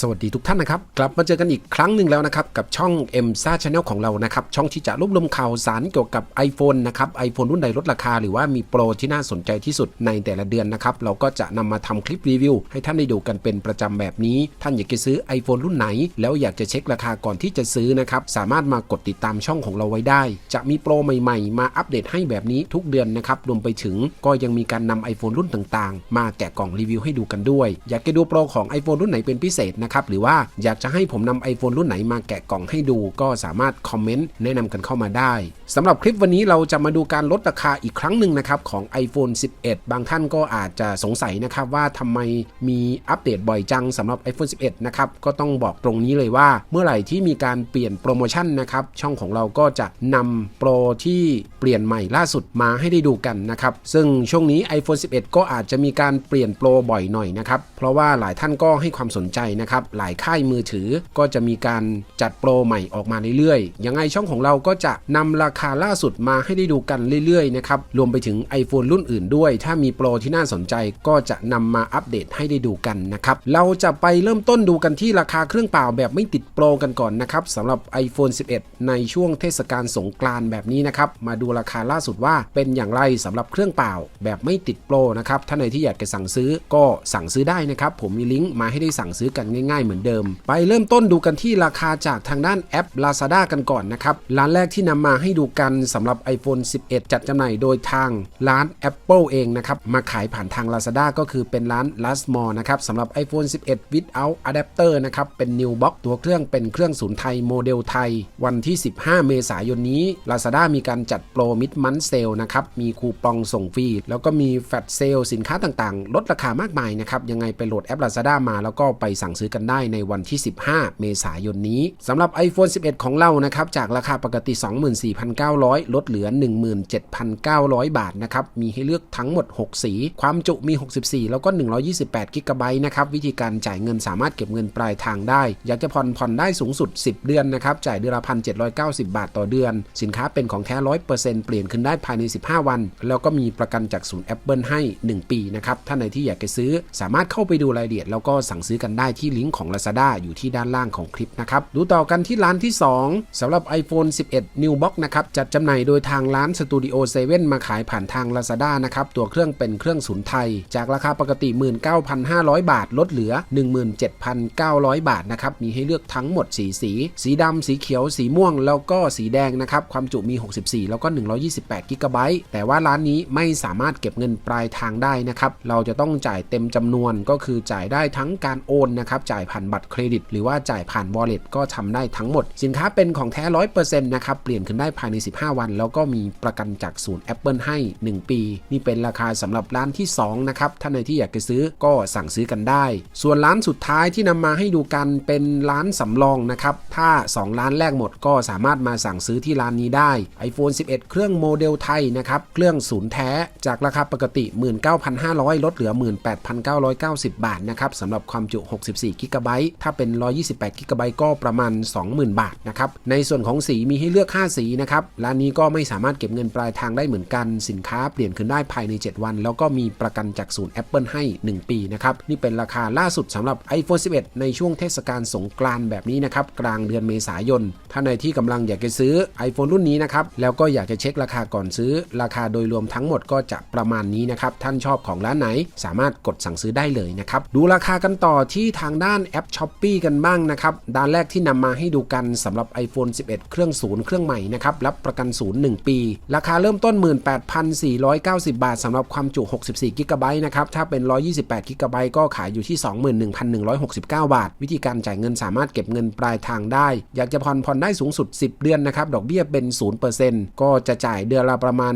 สวัสดีทุกท่านนะครับ กลับมาเจอกันอีกครั้งหนึ่งแล้วนะครับ กับช่อง m อ็มซ่าชาแนลของเรานะครับ ช่องที่จะรวบรวมข่าวสารเกี่ยวกับ iPhone นะครับ iPhone รุ่นใดลดราคา หรือว่ามีโปรที่น่าสนใจที่สุดในแต่ละเดือนนะครับ เราก็จะนำมาทำคลิปรีวิว ให้ท่านได้ดูกันเป็นประจำแบบนี้ ท่านอยากจะซื้อ iPhone รุ่นไหน แล้วอยากจะเช็คราคาก่อนที่จะซื้อนะครับ สามารถมากดติดตามช่องของเราไว้ได้ จะมีโปรใหม่ ๆ มาอัปเดตให้แบบนี้ทุกเดือนนะครับรวมไปถึงก็ยังมีการนำ iPhone รุ่นต่างๆ มาแกะกล่องรีวิวให้ดูกันด้วย อยากจะดูโปรของ iPhone รุ่นไหนเป็นพิเศษนะครับหรือว่าอยากจะให้ผมนำ iPhone รุ่นไหนมาแกะกล่องให้ดู ก็สามารถคอมเมนต์แนะนำกันเข้ามาได้สำหรับคลิปวันนี้เราจะมาดูการลดราคาอีกครั้งหนึ่งนะครับของ iPhone 11 บางท่านก็อาจจะสงสัยนะครับว่าทำไมมีอัปเดตบ่อยจังสำหรับ iPhone 11 นะครับก็ต้องบอกตรงนี้เลยว่า เมื่อไหร่ที่มีการเปลี่ยนโปรโมชั่นนะครับช่องของเราก็จะนำโปรที่เปลี่ยนใหม่ล่าสุดมาให้ได้ดูกันนะครับซึ่งช่วงนี้ iPhone 11 ก็อาจจะมีการเปลี่ยนโปรบ่อยหน่อยนะครับเพราะว่าหลายท่านก็ให้ความสนใจนะครับหลายค่ายมือถือก็จะมีการจัดโปรใหม่ออกมาเรื่อยๆ ยังไงช่องของเราก็จะนำราคาล่าสุดมาให้ได้ดูกันเรื่อยๆนะครับรวมไปถึง iPhone รุ่นอื่นด้วย ถ้ามีโปรที่น่าสนใจก็จะนำมาอัปเดตให้ได้ดูกันนะครับเราจะไปเริ่มต้นดูกันที่ราคาเครื่องเปล่าแบบไม่ติดโปรกันก่อนนะครับสำหรับ iPhone 11 ในช่วงเทศกาลสงกรานต์แบบนี้นะครับมาดูราคาล่าสุดว่าเป็นอย่างไรสำหรับเครื่องเปล่าแบบไม่ติดโปรนะครับท่านใดที่อยากจะสั่งซื้อก็สั่งซื้อได้นะครับผมมีลิงก์มาให้ได้สั่งซื้อกันง่ายๆเหมือนเดิม ไปเริ่มต้นดูกันที่ราคาจากทางด้านแอป Lazada กันก่อนนะครับ ร้านแรกที่นำมาให้ดูกันสำหรับ iPhone 11 จัดจำหน่ายโดยทางร้าน Apple เองนะครับ มาขายผ่านทาง Lazada ก็คือเป็นร้าน Last Mall นะครับสำหรับ iPhone 11 without adapter นะครับ เป็น New Box ตัวเครื่องเป็นเครื่องศูนย์ไทยโมเดลไทย วันที่ 15 เมษายนนี้ Lazada มีการจัดโปรมิดมันเซลนะครับ มีคูปองส่งฟรี แล้วก็มีแฟลชเซลสินค้าต่างๆ ลดราคามากมายนะครับ ยังไงไปโหลดแอป Lazada มาแล้วก็ไปสั่งซื้อกันได้ในวันที่ 15 เมษายนนี้สำหรับ iPhone 11 ของเรานะครับจากราคาปกติ 24,900 ลดเหลือ 17,900 บาทนะครับมีให้เลือกทั้งหมด 6 สี ความจุมี 64 แล้วก็ 128กิกะไบต์นะครับวิธีการจ่ายเงินสามารถเก็บเงินปลายทางได้ อยากจะผ่อนผ่อนได้สูงสุด 10 เดือนนะครับจ่ายเดือนละ1,790 บาทต่อเดือน สินค้าเป็นของแท้ 100%เปลี่ยนขึ้นได้ภายใน 15 วัน แล้วก็มีประกันจากศูนย์ Apple ให้ 1 ปีนะครับท่านใดที่อยากจะซื้อสามารถเข้าไปดูรายละเอียดแล้วก็สั่งซื้อกันได้ที่ลิงก์ของ Lazada อยู่ที่ด้านล่างของคลิปนะครับ ดูต่อกันที่ร้านที่ 2สำหรับ iPhone 11 New Box นะครับจัดจำหน่ายโดยทางร้าน Studio 7 มาขายผ่านทาง Lazada นะครับตัวเครื่องเป็นเครื่องศูนย์ไทย จากราคาปกติ 19,500 บาท ลดเหลือ 17,900 บาทนะครับมีให้เลือกทั้งหมด4สี สีดำสีเขียวสีม่วงแล้วก็สีแดงนะครับความจุมี 64 แล้วก็ 128กิกะไบต์แต่ว่าร้านนี้ไม่สามารถเก็บเงินปลายทางได้นะครับเราจะต้องจ่ายเต็มจำนวนก็คือจ่ายได้ทั้งการโอนนะครับจ่าย่ายผ่านบัตรเครดิต หรือว่าจ่ายผ่าน wallet ก็ทำได้ทั้งหมด สินค้าเป็นของแท้ 100%นะครับ เปลี่ยนขึ้นได้ภายใน 15 วัน แล้วก็มีประกันจากศูนย์ Apple ให้ 1 ปี นี่เป็นราคาสำหรับร้านที่ 2 นะครับ ท่านใดที่อยากจะซื้อก็สั่งซื้อกันได้ ส่วนร้านสุดท้ายที่นำมาให้ดูกันเป็นร้านสำรองนะครับ ถ้า 2 ร้านแรกหมดก็สามารถมาสั่งซื้อที่ร้านนี้ได้ iPhone 11 เครื่องโมเดลไทยนะครับ เครื่องศูนย์แท้จากราคาปกติ 19,500 ลดเหลือ 18,990 บาทนะครับสำหรับความจุ 64กิกะไบต์ถ้าเป็น 128กิกะไบต์ก็ประมาณ 20,000 บาทนะครับ ในส่วนของสีมีให้เลือก 5 สีนะครับ ร้านนี้ก็ไม่สามารถเก็บเงินปลายทางได้เหมือนกัน สินค้าเปลี่ยนขึ้นได้ภายใน 7 วัน แล้วก็มีประกันจากศูนย์ Apple ให้ 1 ปีนะครับ นี่เป็นราคาล่าสุดสำหรับ iPhone 11 ในช่วงเทศกาลสงกรานต์แบบนี้นะครับ กลางเดือนเมษายน ท่านใดที่กำลังอยากจะซื้อ iPhone รุ่นนี้นะครับ แล้วก็อยากจะเช็คราคาก่อนซื้อ ราคาโดยรวมทั้งหมดก็จะประมาณนี้นะครับ ท่านชอบของร้านไหน สามารถกดสั่งซื้อได้เลยนะครับ ดูราคากันต่อที่ทางด้านด้านแอป s h อ p e e กันบ้างนะครับด้านแรกที่นำมาให้ดูกันสำหรับ iPhone 11 เครื่องศูนย์เครื่องใหม่นะครับรับประกันศูนย์1ปี ราคาเริ่มต้น 18,490 บาทสำหรับความจุ 64กิกะไบต์นะครับถ้าเป็น 128กิกะไบต์ก็ขายอยู่ที่ 21,169 บาท วิธีการจ่ายเงินสามารถเก็บเงินปลายทางได้ อยากจะผ่อนผ่อนได้สูงสุด 10 เดือนนะครับดอกเบี้ยเป็น 0%ก็จะจ่ายเดือนละประมาณ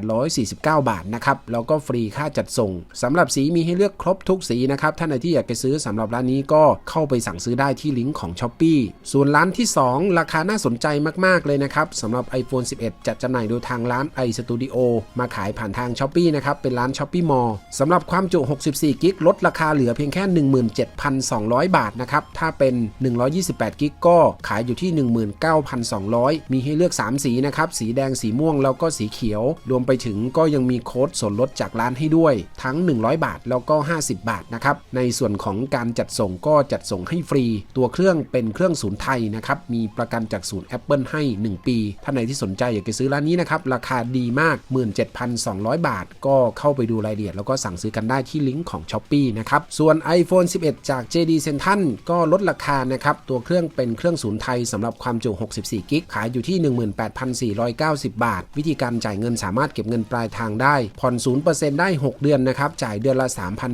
1,849 บาทนะครับแล้วก็ฟรีค่าจัดส่งสำหรับสีมีให้เลือกครบทุกสีนะครับท่านใดที่อยากจะซื้อสำหรับร้านนี้ก็เข้าไปสั่งซื้อได้ที่ลิงก์ของ s h อ p e e ส่วนร้านที่ 2 ราคาน่าสนใจมาก ๆ เลยนะครับสำหรับ iPhone 11 จัดจำหน่ายโดยทางร้าน iStudio มาขายผ่านทาง s h อ p e e นะครับ เป็นร้าน s h อ p e e Mall สำหรับความจุ 64 กิกลดราคาเหลือเพียงแค่ 17,200 บาทนะครับ ถ้าเป็น 128 กิกก็ขายอยู่ที่ 19,200 มีให้เลือก 3 สีนะครับ สีแดง สีม่วง แล้วก็สีเขียว รวมไปถึงก็ยังมีโค้ดส่วนลดจากร้านให้ด้วย ทั้ง 100 บาท แล้วก็ 50 บาทนะครับ ในส่วนของการจัดส่งงก็จัดส่งให้ฟรี ตัวเครื่องเป็นเครื่องศูนย์ไทยนะครับ มีประกันจากศูนย์ Apple ให้ 1 ปี ท่านไหนที่สนใจอยากจะซื้อร้านนี้นะครับ ราคาดีมาก 17,200 บาท ก็เข้าไปดูรายละเอียด แล้วก็สั่งซื้อกันได้ที่ลิงก์ของ s h อ p e e นะครับ ส่วน iPhone 11 จาก JD Central ก็ลดราคานะครับ ตัวเครื่องเป็นเครื่องศูนย์ไทยสำหรับความจุ 64 กิก ขายอยู่ที่ 18,490 บาท วิธีการจ่ายเงินสามารถเก็บเงินปลายทางได้ ผ่อน0%ได้ 6 เดือนนะครับ จ่ายเดือนละ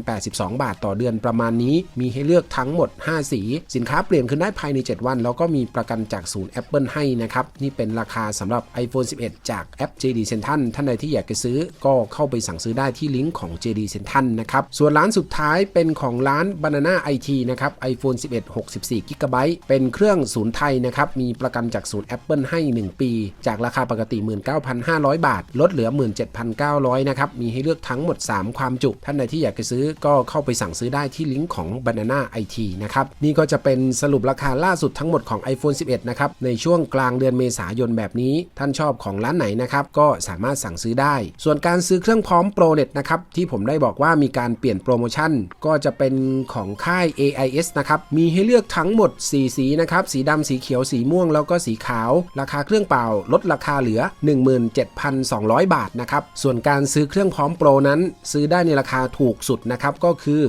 3,082 บาทต่อเดือนประมาณนี้ มีให้เลือกทั้งหมด 5 สี สินค้าเปลี่ยนขึ้นได้ภายใน 7 วัน แล้วก็มีประกันจากศูนย์ Apple ให้นะครับ นี่เป็นราคาสำหรับ iPhone 11 จากแอป JD Central ท่านใดที่อยากจะซื้อก็เข้าไปสั่งซื้อได้ที่ลิงก์ของ JD Central นะครับ ส่วนร้านสุดท้ายเป็นของร้าน Banana IT นะครับ iPhone 11 64 g b เป็นเครื่องศูนย์ไทยนะครับ มีประกันจากศูนย์ Apple ให้ 1 ปี จากราคาปกติ 19,500 บาท ลดเหลือ 17,900 นะครับ มีให้เลือกทั้งหมด 3 ความจุ ท่านใดที่อยากจะซื้อก็เข้าไปสั่งซื้อได้ที่ลิงก์ของ Banana IT นะครับนี่ก็จะเป็นสรุปราคาล่าสุดทั้งหมดของ iPhone 11 นะครับในช่วงกลางเดือนเมษายนแบบนี้ ท่านชอบของร้านไหนนะครับก็สามารถสั่งซื้อได้ ส่วนการซื้อเครื่องพร้อมโปรเน็ตนะครับที่ผมได้บอกว่ามีการเปลี่ยนโปรโมชั่น ก็จะเป็นของค่าย AIS นะครับมีให้เลือกทั้งหมด 4 สีนะครับสีดำสีเขียวสีม่วง แล้วก็สีขาว ราคาเครื่องเปล่า ลดราคาเหลือ 17,200 บาทนะครับส่วนการซื้อเครื่องพร้อมโปรนั้น ซื้อได้ในราคาถูกสุดนะครับก็คือ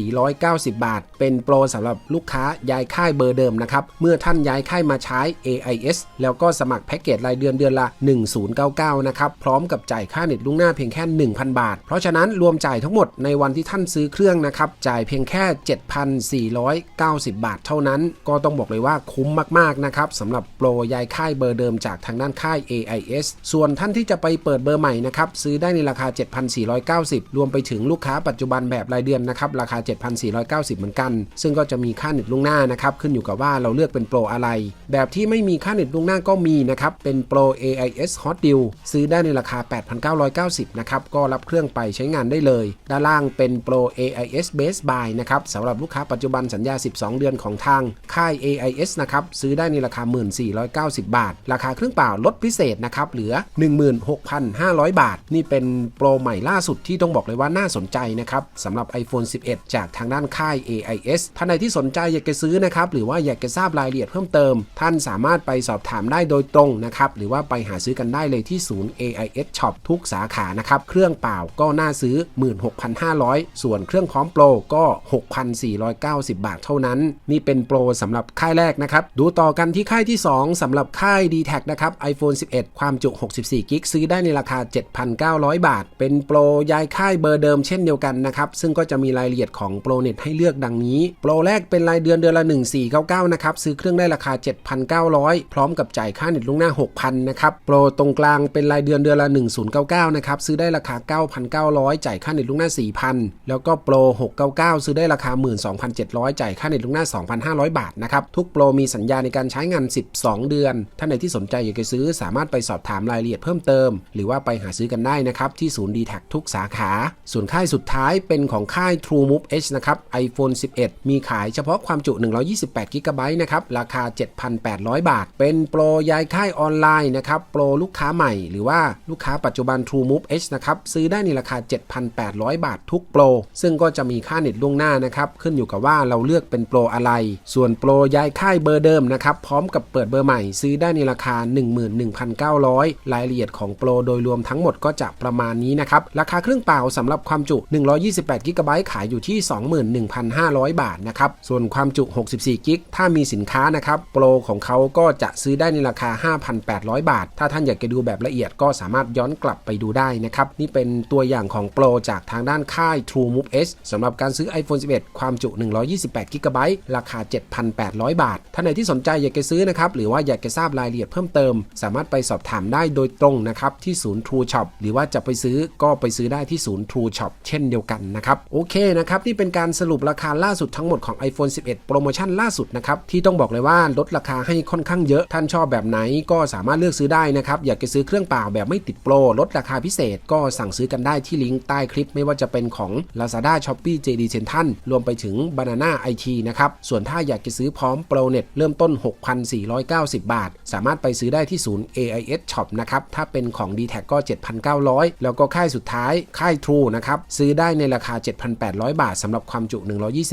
6,490 บาทเป็นโปรสำหรับลูกค้าย้ายค่ายเบอร์เดิมนะครับเมื่อท่านย้ายค่ายมาใช้ AIS แล้วก็สมัครแพ็กเกจรายเดือนเดือนละ 1099 นะครับ พร้อมกับจ่ายค่าเน็ตล่วงหน้าเพียงแค่ 1,000 บาท เพราะฉะนั้นรวมจ่ายทั้งหมดในวันที่ท่านซื้อเครื่องนะครับ จ่ายเพียงแค่ 7,490 บาทเท่านั้น ก็ต้องบอกเลยว่าคุ้มมากๆนะครับสำหรับโปรย้ายค่ายเบอร์เดิมจากทางด้านค่าย AIS ส่วนท่านที่จะไปเปิดเบอร์ใหม่นะครับซื้อได้ในราคา 7,490 รวมไปถึงลูกค้าปัจจุบันแบบรายเดือนนะครับราคา 7,490เหมือนกัน ซึ่งก็จะมีค่าเน็ตล่วงหน้านะครับขึ้นอยู่กับว่าเราเลือกเป็นโปรอะไร แบบที่ไม่มีค่าเน็ตล่วงหน้าก็มีนะครับเป็นโปร AIS Hot Deal ซื้อได้ในราคา 8,990นะครับก็รับเครื่องไปใช้งานได้เลย ด้านล่างเป็นโปร AIS Base Buy นะครับสำหรับลูกค้าปัจจุบันสัญญา 12 เดือนของทางค่าย AIS นะครับซื้อได้ในราคา 1490 บาท ราคาเครื่องเปล่าลดพิเศษนะครับเหลือ 16,500 บาท นี่เป็นโปรใหม่ล่าสุดที่ต้องบอกเลยว่าน่าสนใจนะครับสำหรับ iPhone 11 จากทางด้านค่าย A AIS ท่านใดที่สนใจอยากจะซื้อนะครับหรือว่าอยากจะทราบรายละเอียดเพิ่มเติม ท่านสามารถไปสอบถามได้โดยตรงนะครับหรือว่าไปหาซื้อกันได้เลยที่ศูนย์ AIS Shop ทุกสาขานะครับเครื่องเปล่าก็น่าซื้อ 16,500 ส่วนเครื่องพร้อมโปรก็ 6,490 บาทเท่านั้น นี่เป็นโปรสำหรับค่ายแรกนะครับดูต่อกันที่ค่ายที่ 2สำหรับค่าย d t แทนะครับ iPhone 11 ความจุ 64 กิกซื้อได้ในราคา 7,900 บาท เป็นโปรย้ายค่ายเบอร์เดิมเช่นเดียวกันนะครับซึ่งก็จะมีรายละเอียดของโปรเน็ตให้เลือกดังนี้ โปรแรกเป็นรายเดือนเดือนละ 1499 นะครับ ซื้อเครื่องได้ราคา 7,900 พร้อมกับจ่ายค่าเน็ตล่วงหน้า 6,000 นะครับ โปรตรงกลางเป็นรายเดือนเดือนละ 1099 นะครับ ซื้อได้ราคา 9,900 จ่ายค่าเน็ตล่วงหน้า 4,000 แล้วก็โปร 699 ซื้อได้ราคา 12,700 จ่ายค่าเน็ตล่วงหน้า 2,500 บาทนะครับ ทุกโปรมีสัญญาในการใช้งาน 12 เดือน ท่านใดที่สนใจอยากจะซื้อสามารถไปสอบถามรายละเอียดเพิ่มเติม หรือว่าไปหาซื้อกันได้นะครับที่ศูนย์ d t แท็ทุกสาขา ส่วนค่ายสุดท้ายเป็นของค่าย True Move H นะครับ iPhone 11 มีขายเฉพาะความจุ 128 g b นะครับ ราคา 7,800 บาท เป็นโปรย้ายค่ายออนไลน์นะครับ โปรลูกค้าใหม่หรือว่าลูกค้าปัจจุบัน True Move H นะครับ ซื้อได้ในราคา 7,800 บาททุกโปร ซึ่งก็จะมีค่าเน็ตล่วงหน้านะครับ ขึ้นอยู่กับว่าเราเลือกเป็นโปรอะไร ส่วนโปรย้ายค่ายเบอร์เดิมนะครับ พร้อมกับเปิดเบอร์ใหม่ ซื้อได้ในราคา 11,900 รายละเอียดของโปรโดยรวมทั้งหมดก็จะประมาณนี้นะครับ ราคาเครื่องเปล่าสำหรับความจุ 128 g b ขายอยู่ที่ 21,500 500 บาทนะครับ ส่วนความจุ 64 g b ถ้ามีสินค้านะครับ โปรของเขาก็จะซื้อได้ในราคา 5,800 บาท ถ้าท่านอยากจะดูแบบละเอียดก็สามารถย้อนกลับไปดูได้นะครับ นี่เป็นตัวอย่างของโปรจากทางด้านค่าย True Move S สำหรับการซื้อ iPhone 11 ความจุ 128 g b ราคา 7,800 บาท ท่านไหนที่สนใจอยากจะซื้อนะครับ หรือว่าอยากจะทราบรายละเอียดเพิ่มเติม สามารถไปสอบถามได้โดยตรงนะครับ ที่ศูนย์ True Shop หรือว่าจะไปซื้อก็ไปซื้อได้ที่ศูนย์ True Shop เช่นเดียวกันนะครับ โอเคนะครับ นี่เป็นการสรุปราคาล่าสุดทั้งหมดของ iPhone 11 โปรโมชั่นล่าสุดนะครับ ที่ต้องบอกเลยว่าลดราคาให้ค่อนข้างเยอะ ท่านชอบแบบไหนก็สามารถเลือกซื้อได้นะครับ อยากจะซื้อเครื่องเปล่าแบบไม่ติดโปร ลดราคาพิเศษ ก็สั่งซื้อกันได้ที่ลิงก์ใต้คลิปไม่ว่าจะเป็นของ Lazada Shopee JD Central รวมไปถึง Banana IT นะครับ ส่วนถ้าอยากจะซื้อพร้อมโปรเน็ตเริ่มต้น 6,490 บาท สามารถไปซื้อได้ที่ศูนย์ AIS Shop นะครับ ถ้าเป็นของ d t แทก็ 7,900 แล้วก็ค่ายสุดท้ายค่าย True นะครับ ซื้อได้ในราคา 7,800 บาทสำหรับความจุ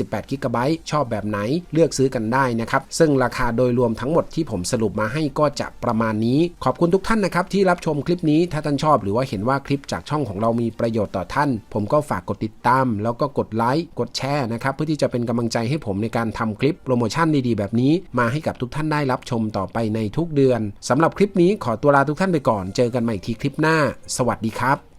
28 g b ชอบแบบไหนเลือกซื้อกันได้นะครับ ซึ่งราคาโดยรวมทั้งหมดที่ผมสรุปมาให้ก็จะประมาณนี้ ขอบคุณทุกท่านนะครับที่รับชมคลิปนี้ถ้าท่านชอบหรือว่าเห็นว่าคลิปจากช่องของเรามีประโยชน์ต่อท่าน ผมก็ฝากกดติดตาม แล้วก็กดไลค์กดแชร์นะครับเพื่อที่จะเป็นกำลังใจให้ผมในการทำคลิปโปรโมชั่นดีๆ แบบนี้ มาให้กับทุกท่านได้รับชมต่อไปในทุกเดือนสำหรับคลิปนี้ขอตัวลาทุกท่านไปก่อน เจอกันใหม่ทีคลิปหน้า สวัสดีครับ